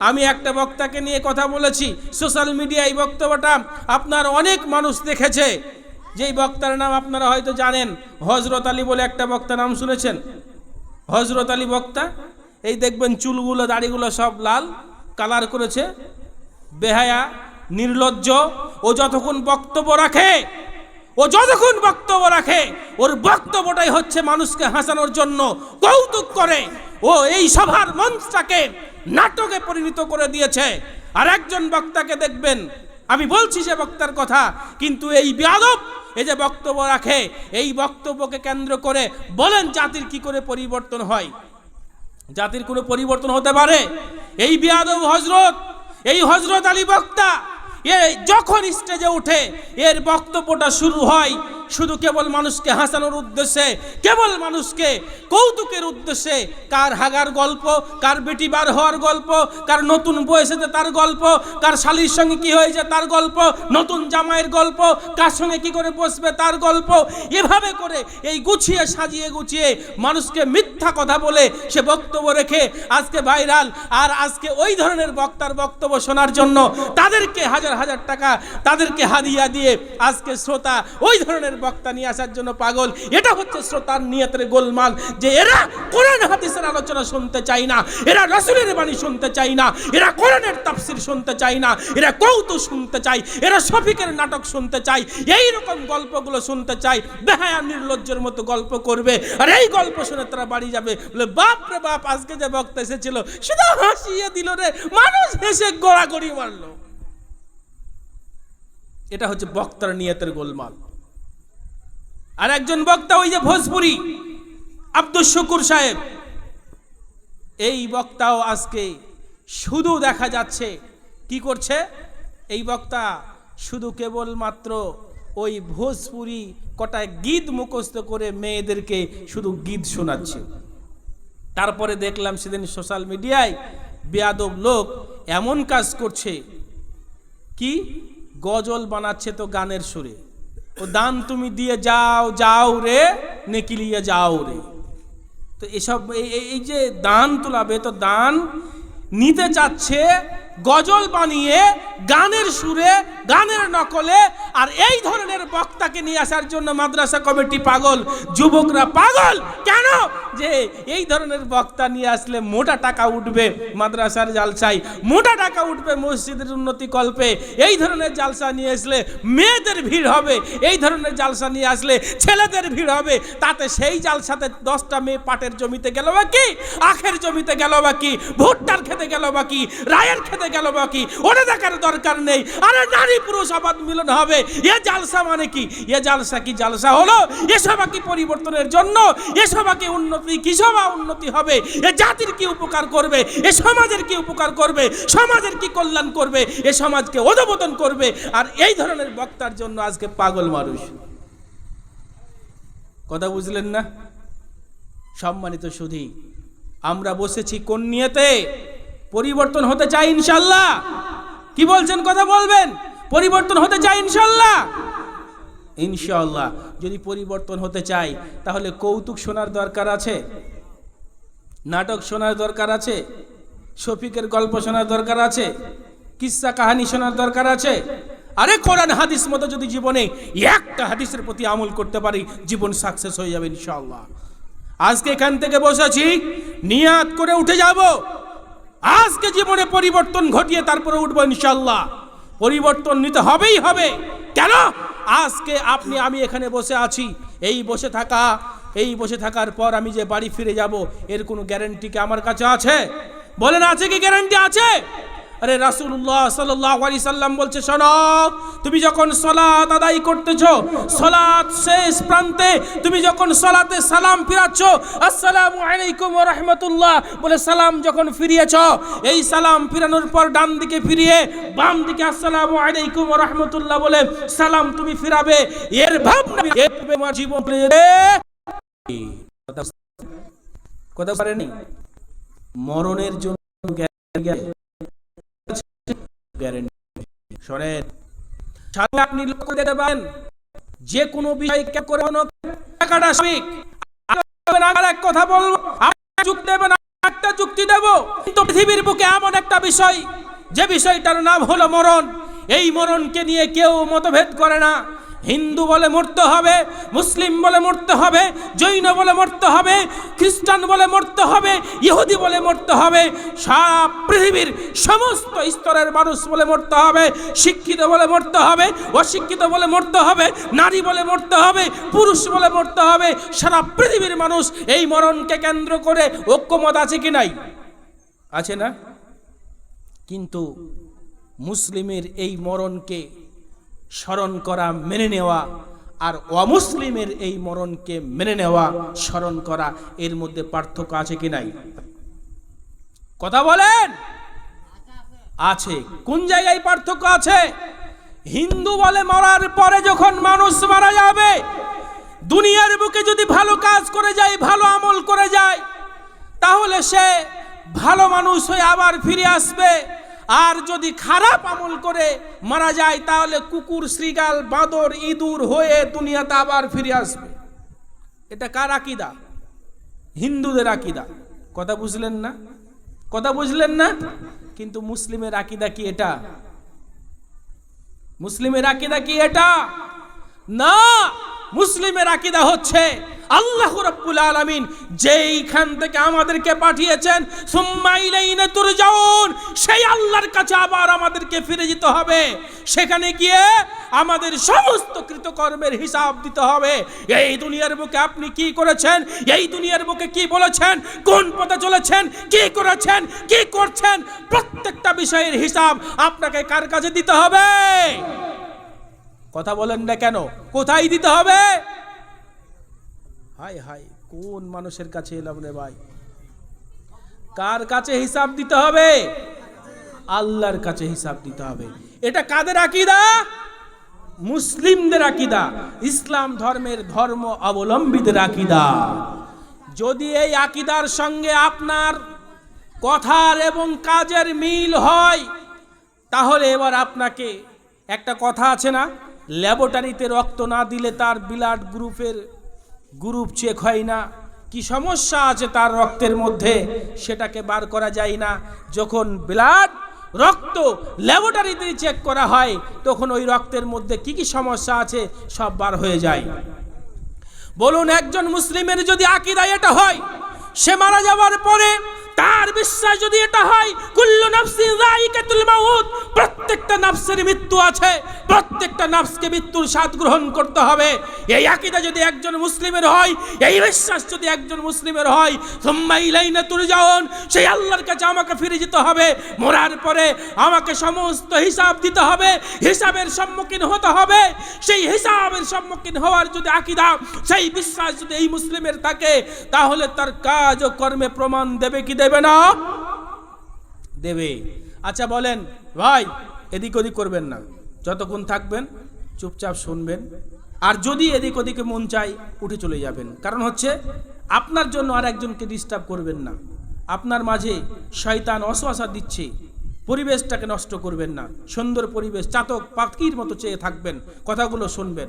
আমি একটা বক্তাকে নিয়ে কথা বলেছি, সোশ্যাল মিডিয়ায় বক্তব্যটা আপনার অনেক মানুষ দেখেছে। যেই বক্তার নাম আপনারা হয়তো জানেন হজরত আলী বলে একটা বক্তা নাম শুনেছেন? হজরত আলী বক্তা? এই দেখবেন চুলগুলো, দাড়িগুলো সব লাল, কালার করেছে। বেহায়া, নির্লজ্জ, ও যতক্ষণ বক্তব্য রাখে, ও যতক্ষণ বক্তব্য রাখে, ওর বক্তব্যটাই হচ্ছে মানুষকে হাসানোর জন্য কৌতুক করে। ও এই সভার মঞ্চটাকে নাটকে পরিণত করে দিয়েছে। আর একজন বক্তাকে দেখবেন, আমি বলছি সে বক্তার কথা, কিন্তু এই বেয়াদব এই যে বক্তব্য রাখে, এই বক্তব্যকে কেন্দ্র করে বলেন জাতির কি করে পরিবর্তন হয়। জাতির কোনো পরিবর্তন হতে পারে? এই বিয়াদব হজরত এই হজরত আলী বক্তা, এ যখন স্টেজে উঠে, এর বক্তব্যটা শুরু হয় শুধু কেবল মানুষকে হাসানোর উদ্দেশ্যে, কেবল মানুষকে কৌতুকের উদ্দেশ্যে, কার হাগার গল্প, কার বেটি বার হওয়ার গল্প, কার নতুন বয়সেতে তার গল্প, কার শালির সঙ্গে কি হয়েছে তার গল্প, নতুন জামাইয়ের গল্প, কার সঙ্গে কি করে বসবে তার গল্প, এভাবে করে এই গুছিয়ে সাজিয়ে গুছিয়ে মানুষকে মিথ্যা কথা বলে সে বক্তব্য রেখে আজকে ভাইরাল, আর আজকে ওই ধরনের বক্তার বক্তব্য শোনার জন্য তাদেরকে হাজার হাজার টাকা, তাদেরকে হাদিয়া দিয়ে আজকে শ্রোতা ওই ধরনের বক্তা নিয়ে আসার জন্য পাগল। এটা হচ্ছে শ্রোতার নিয়তের গোলমাল যে এরা কোরআন হাদিসের আলোচনা শুনতে চায় না, এরা রসুলের বাণী শুনতে চায় না, এরা কোরআনের তাফসির শুনতে চায় না, এরা কৌতুক শুনতে চায়, এরা শফিকের নাটক শুনতে চায় এই রকম গল্পগুলো শুনতে চায়, বেহায়া নির্লজ্জের মতো গল্প করবে, আর এই গল্প শুনে তারা বাড়ি যাবে। বলে, বাপ রে বাপ, আজকে যে বক্তা এসেছিল শুধু হাসিয়ে দিল রে, মানুষ হেসে গড়াগড়ি মারলো। এটা হচ্ছে বক্তার নিয়তের গোলমাল। আর একজন বক্তা ওই যে ভোজপুরি আব্দুল শুকুর সাহেব। এই বক্তাও আজকে শুধু দেখা যাচ্ছে। কি করছে? এই বক্তা শুধু কেবলমাত্র ওই ভোজপুরি কটা গীত মুখস্থ করে মেয়েদেরকে শুধু গীত শোনাচ্ছে। তারপরে দেখলাম সেদিন সোশ্যাল মিডিয়ায় বেয়াদব লোক এমন কাজ করছে। কি? গজল বানাচ্ছে তো গানের সুরে। ও দান তুমি দিয়ে যাও যাও রে নেকিলিয়ে যাও রে। তো এসব, এই- যে দান তোলাবে তো দান নিতে চাচ্ছে, গজল বানিয়ে, গানের সুরে, গানের নকলে আর এই ধরনের বক্তাকে নিয়ে আসার জন্য মাদ্রাসা কমিটি পাগল, যুবকরা পাগল। কেন? যে এই ধরনের বক্তা নিয়ে আসলে মোটা টাকা উঠবে মাদ্রাসার জালসায়, মোটা টাকা উঠবে মসজিদের উন্নতি কল্পে। এই ধরনের জালসা নিয়ে আসলে মেয়েদের ভিড় হবে। এই ধরনের জালসা নিয়ে আসলে ছেলেদের ভিড় হবে। তাতে সেই জালসাতে দশটা মেয়ে পাটের জমিতে গেল বা কি? আখের জমিতে গেল বা কি? ভুট্টার খেতে গেল বা কি? রায়ের খেতে গেল বা কি? ওটা দেখার দরকার নেই। আরে নারী পুরুষ আবাদ মিলন হবে। এ জালসা মানে কি? এ জালসা কি জালসা হলো? এসব কি পরিবর্তনের জন্য? এসব কি উন্নতি কিসব উন্নতি হবে? এ জাতির কি উপকার করবে? এ সমাজের কি উপকার করবে? সমাজের কি কল্যাণ করবে? এ সমাজকে অধবোধন করবে? আর এই ধরনের বক্তার জন্য আজকে পাগল মানুষ। কথা বুঝলেন না? সম্মানিত সুধী, আমরা বসেছি কোন নিয়েতে? পরিবর্তন হতে চাই ইনশাল্লাহ কি বলছেন, কথা বলবেন? পরিবর্তন হতে চাই ইনশাল্লাহ ইনশাল্লাহ যদি পরিবর্তন হতে চাই তাহলে কৌতুক শোনার দরকার আছে, নাটক শোনার দরকার আছে, শফিকের গল্প শোনার দরকার আছে, কিসা কাহানি শোনার দরকার আছে। আরে কোরআন হাদিস মতো যদি জীবনে একটা হাদিসের প্রতি আমল করতে পারি, জীবন সাকসেস হয়ে যাবে ইনশাল্লাহ আজকে এখান থেকে বসেছি, নিয়াত করে উঠে যাব। আজকে জীবনে পরিবর্তন ঘটিয়ে তারপরে উঠবো ইনশাল্লাহ পরিবর্তন নিতে হবেই হবে। কেন? আজকে আপনি, আমি এখানে বসে আছি। এই বসে থাকা, এই বসে থাকার পর আমি যে বাড়ি ফিরে যাব, এর কোনো গ্যারেন্টি কি আমার কাছে আছে? বলেন, আছে কি গ্যারান্টি আছে? আরে রাসূলুল্লাহ সাল্লাল্লাহু আলাইহি সাল্লাম বলছে, শোনো, তুমি যখন সালাত আদায় করতেছো সালাত শেষ প্রান্তে তুমি যখন সালাতে সালাম ফিরাচ্ছ, আসসালামু আলাইকুম রাহমাতুল্লাহ, বলে সালাম যখন ফিরিয়েছ, এই সালাম ফিরানোর পর ডান দিকে ফিরিয়ে বাম দিকে আসসালামু আলাইকুম রাহমাতুল্লাহ বলে সালাম তুমি ফিরাবে। এর ভাবনা তোমার জীবন কথা পারেনি মরণের জন্য গ্যারান্টি আপনি লক্ষ্য দিতে পারেন, যে কোনো বিষয় কে করে টাকাটা এক কথা বলব। একটা যুক্তি দেব। কিন্তু পৃথিবীর বুকে এমন একটা বিষয়, যে বিষয়টার নাম হলো মরণ। এই মরণকে নিয়ে কেউ মতভেদ করে না। হিন্দু বলে মরতে হবে মুসলিম বলে মরতে হবে জৈন বলে মরতে হবে খ্রিস্টান বলে মরতে হবে ইহুদি বলে মরতে হবে সারা পৃথিবীর সমস্ত স্তরের মানুষ বলে মরতে হবে শিক্ষিত বলে মরতে হবে অশিক্ষিত বলে মরতে হবে নারী বলে মরতে হবে পুরুষ বলে মরতে হবে সারা পৃথিবীর মানুষ এই মরণকে কেন্দ্র করে ঐক্যমত আছে কি নাই আছে না কিন্তু মুসলিমের এই মরণকে স্মরণ করা, মেনে নেওয়া। আর অমুসলিমের এই মরণকে মেনে নেওয়া, স্মরণ করা, এর মধ্যে পার্থক্য আছে কি নাই? কথা বলেন? আছে। কোন জায়গায় পার্থক্য আছে? হিন্দু বলে মরার পরে যখন মানুষ মারা যাবে, দুনিয়ার বুকে যদি ভালো কাজ করে যায়, ভালো আমল করে যায়, তাহলে সে ভালো মানুষ হয়ে আবার ফিরে আসবে। আর যদি খারাপ আমল করে মারা যায়, তাহলে কুকুর শ্রীগাল বাঁদর, ইঁদুর হয়ে দুনিয়াতে আবার ফিরে আসবে। এটা কার আকিদা? হিন্দুদের আকিদা। কথা বুঝলেন না? কথা বুঝলেন না? কিন্তু মুসলিমের আকিদা কি এটা? মুসলিমের আকিদা কি এটা? না! মুসলিমের আকিদা হচ্ছে আল্লাহ রাব্বুল আলামিন যেইখান থেকে আমাদেরকে পাঠিয়েছেন, সুম্মা ইলাইনা তুরজাউন সেই আল্লাহর কাছে আবার আমাদেরকে ফিরে যেতে হবে। সেখানে গিয়ে আমাদের সমস্ত কৃতকর্মের হিসাব দিতে হবে। এই দুনিয়ার বুকে আপনি কি করেছেন? এই দুনিয়ার বুকে কি বলেছেন? কোন পথে চলেছেন? কি করেছেন? কি করছেন? প্রত্যেকটা বিষয়ের হিসাব আপনাকে কার কাছে দিতে হবে? কথা বলেন না কেন? কোথায় দিতে হবে? হাই হাই কোন মানুষের কাছে এলাম রে ভাই? কার কাছে হিসাব দিতে হবে? আল্লাহর কাছে হিসাব দিতে হবে। এটা কাদের আকিদা? মুসলিমদের আকিদা। ইসলাম ধর্মের ধর্ম অবলম্বীদের আকিদা। যদি এই আকিদার সঙ্গে আপনার কথার এবং কাজের মিল হয়, তাহলে এবার আপনাকে একটা কথা আছে না? ল্যাবরেটরিতে রক্ত না দিলে তার ব্লাড গ্রুপের গ্রুপ চেক হয় না। কি সমস্যা আছে তার রক্তের মধ্যে? সেটাকে বার করা যায় না। যখন ব্লাড রক্ত ল্যাবরেটরিতে চেক করা হয়, তখন ওই রক্তের মধ্যে কি কি সমস্যা আছে সব বার হয়ে যায়। বলুন, একজন মুসলিমের যদি আকিদা এটা হয়, সে মারা যাওয়ার পরে তার বিশ্বাস যদি এটা হয়, কুল্লু নাফসি যায়িকাতুল মাউত, প্রত্যেকটা নাফসের মৃত্যু আছে, প্রত্যেকটা নাফসকে মৃত্যুর স্বাদ গ্রহণ করতে হবে। এই আকীদা যদি একজন মুসলিমের হয়, এই বিশ্বাস যদি একজন মুসলিমের হয়, সুম্মা ইলাইনা তুরজাউন, সেই আল্লাহর কাছে আমাকে ফিরে যেতে হবে। মরার পরে আমাকে সমস্ত হিসাব দিতে হবে, হিসাবের সম্মুখীন হতে হবে। সেই হিসাবের সম্মুখীন হওয়ার যদি আকীদা, সেই বিশ্বাস যদি এই মুসলিমের থাকে, তাহলে তার কাজ ও কর্মে প্রমাণ দেবে কি দেবে না? দেবে। আচ্ছা বলেন, ভাই, এদিক ওদিক করবেন না। যতক্ষণ থাকবেন, চুপচাপ শুনবেন। আর যদি এদিক ওদিকে মন চাই উঠে চলে যাবেন। কারণ হচ্ছে, আপনার জন্য আর একজনকে ডিস্টার্ব করবেন না। আপনার মাঝে শয়তান অসহাসা দিচ্ছে। পরিবেশটাকে নষ্ট করবেন না। সুন্দর পরিবেশ, চাতক পাখির মতো চেয়ে থাকবেন, কথাগুলো শুনবেন।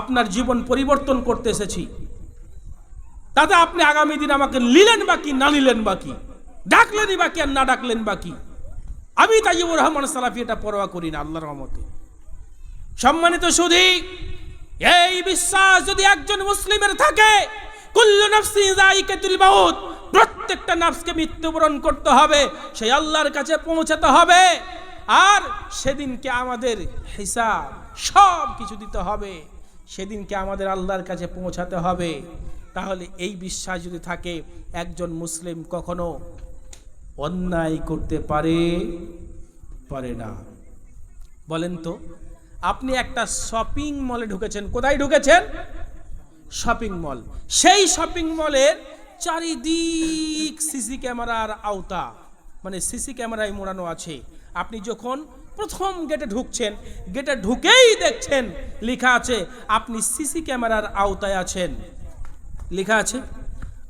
আপনার জীবন পরিবর্তন করতে এসেছি। তাতে আপনি আগামী দিন আমাকে নিলেন বাকি না নিলেন বাকি ডাকলেনই বাকি আর না ডাকলেন বাকি আমি তাইবুর রহমান সালাফি এটা পরোয়া করি না, আল্লাহর রহমতে। সম্মানিত সুধী, এই বিশ্বাস যদি একজন মুসলিমের থাকে, কুল্লু নাফসি যায়িকাতুল মাউত প্রত্যেকটা নার্সকে মৃত্যুবরণ করতে হবে, সেই আল্লাহর কাছে পৌঁছাতে হবে, আর সেদিনকে আমাদের হিসাব সব কিছু দিতে হবে। সেদিনকে আমাদের আল্লাহর কাছে পৌঁছাতে হবে। তাহলে এই বিশ্বাস যদি থাকে, একজন মুসলিম কখনো অন্যায় করতে পারে পারে না। বলেন তো, আপনি একটা শপিং মলে ঢুকেছেন, কোথায় ঢুকেছেন? Shopping mall. সেই শপিং মলের চারিদিক সিসি ক্যামেরার আওতা মানে সিসি ক্যামেরায় মোড়ানো আছে। আপনি যখন প্রথম গেটে ঢুকছেন গেটে ঢুকেই দেখছেন, লেখা আছে, আপনি সিসি ক্যামেরার আওতায় আছেন। লেখা আছে,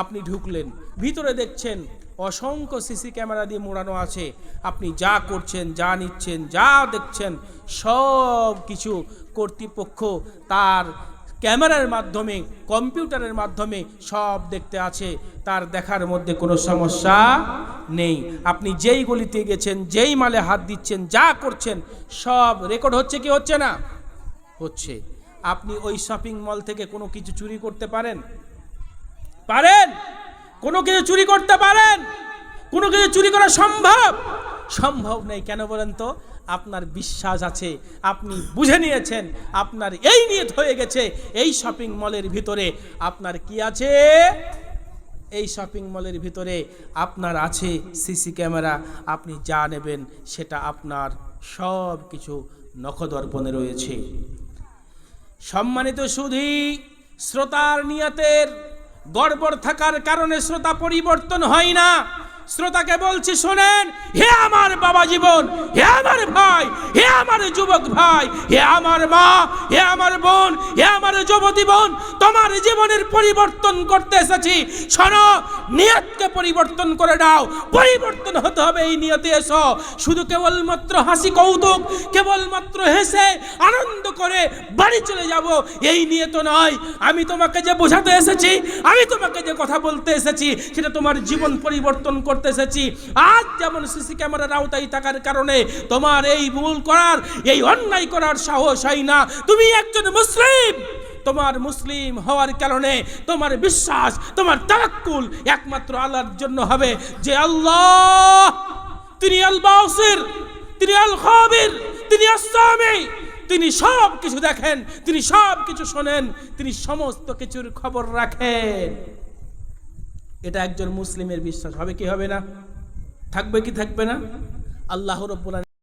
আপনি ঢুকলেন। ভিতরে দেখছেন, অসংখ্য সিসি ক্যামেরা দিয়ে মোড়ানো আছে। আপনি যা করছেন, যা নিচ্ছেন, যা দেখছেন সব কিছু কর্তৃপক্ষ তার ক্যামেরার মাধ্যমে, কম্পিউটারের মাধ্যমে সব দেখতে আছে। তার দেখার মধ্যে কোনো সমস্যা নেই। আপনি যেই গলিতে গেছেন, যেই মালে হাত দিচ্ছেন, যা করছেন, সব রেকর্ড হচ্ছে কি হচ্ছে না? হচ্ছে। আপনি ওই শপিং মল থেকে কোনো কিছু চুরি করতে পারেন? পারেন! কোনো কিছু চুরি করতে পারেন? কোনো কিছু চুরি করা সম্ভব? সম্ভব নেই। কেন বলেন তো? আপনার বিশ্বাস আছে, আপনি বুঝে নিয়েছেন, আপনার এই নিয়ত হয়ে গেছে, এই শপিং মলের ভিতরে আপনার কি আছে? এই শপিং মলের ভিতরে আপনার আছে সিসি ক্যামেরা আপনি যা নেবেন সেটা আপনার সব কিছু নখদর্পণে রয়েছে। সম্মানিত সুধী, শ্রোতার নিয়তের গড়বড় থাকার কারণে শ্রোতা পরিবর্তন হয় না। শ্রোতাকে বলছি, শোনেন, হে আমার বাবা জীবন, হে আমার ভাই, হে আমার যুবক ভাই, হে আমার মা, হে আমার বোন, হে আমার যুবতী বোন, তোমার জীবনের পরিবর্তন করতে এসেছি। শোনো, নিয়তকে পরিবর্তন করে দাও পরিবর্তন হতে হবে এই নিয়তে এসো। শুধু কেবলমাত্র হাসি, কৌতুক, কেবলমাত্র হেসে, আনন্দ করে বাড়ি চলে যাব, এই নিয়ে তো নয়। আমি তোমাকে যে বোঝাতে এসেছি, আমি তোমাকে যে কথা বলতে এসেছি, সেটা তোমার জীবন পরিবর্তন করতে এসেছি আজ যেমন সিসি ক্যামেরার আওতায় থাকার কারণে তোমার এই ভুল করার, এই অন্যায় করার সাহস হয় না। তুমি একজন মুসলিম। তোমার মুসলিম হওয়ার কারণে তোমার বিশ্বাস, তোমার তারাক্কুল একমাত্র আল্লাহর জন্য হবে যে আল্লাহ তিনি আল বাসির তিনি আল খাবির তিনি আসামি তিনি সব কিছু দেখেন, তিনি সব কিছু শোনেন, তিনি সমস্ত কিছুর খবর রাখেন। এটা একজন মুসলিমের বিশ্বাস। হবে কি হবে না? থাকবে কি থাকবে না? আল্লাহ রব্বুল